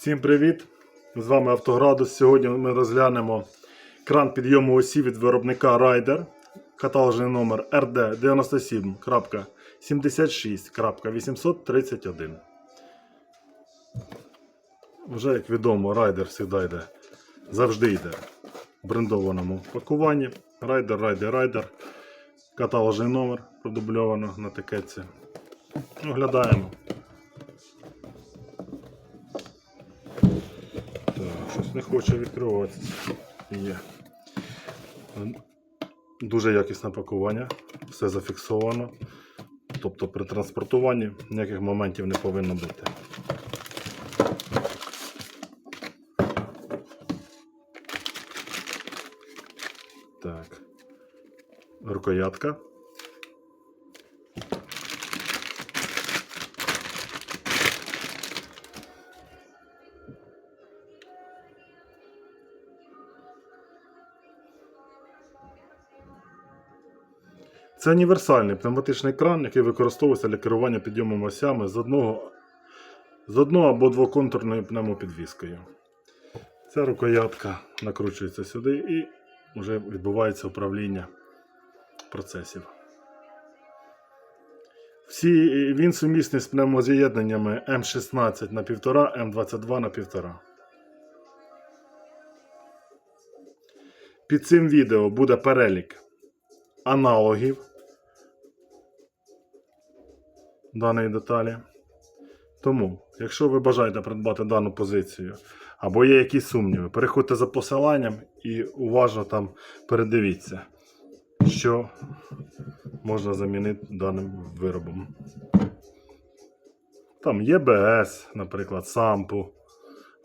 Всім привіт! З вами Автоградус. Сьогодні ми розглянемо кран підйому осі від виробника Ryder. Каталожний номер RD97.76.831. Вже, як відомо, Ryder завжди йде, завжди йде в брендованому пакуванні. Ryder, Ryder, Ryder. Каталожний номер продубльовано на такетці. Оглядаємо. Не хоче відкриватися. Дуже якісне пакування, все зафіксовано. Тобто при транспортуванні ніяких моментів не повинно бути. Так. Рукоятка. Це універсальний пневматичний кран, який використовується для керування підйомом осями з одного, з одного або двоконтурною пневмопідвіскою. Ця рукоятка накручується сюди і вже відбувається управління процесів. Всі, він сумісний з пневмоз'єднаннями М16 на 1,5, М22 на 1,5. Під цим відео буде перелік аналогів даної деталі. Тому, якщо ви бажаєте придбати дану позицію або є якісь сумніви, переходьте за посиланням і уважно там передивіться, що можна замінити даним виробом. Там є БС, наприклад, сампу,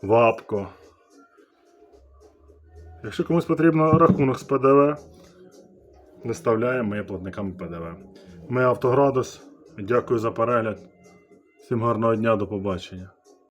вапко. Якщо комусь потрібно рахунок з ПДВ, виставляємо ми є платниками ПДВ. Ми Автоградус. Дякую за перегляд. Всім гарного дня, до побачення.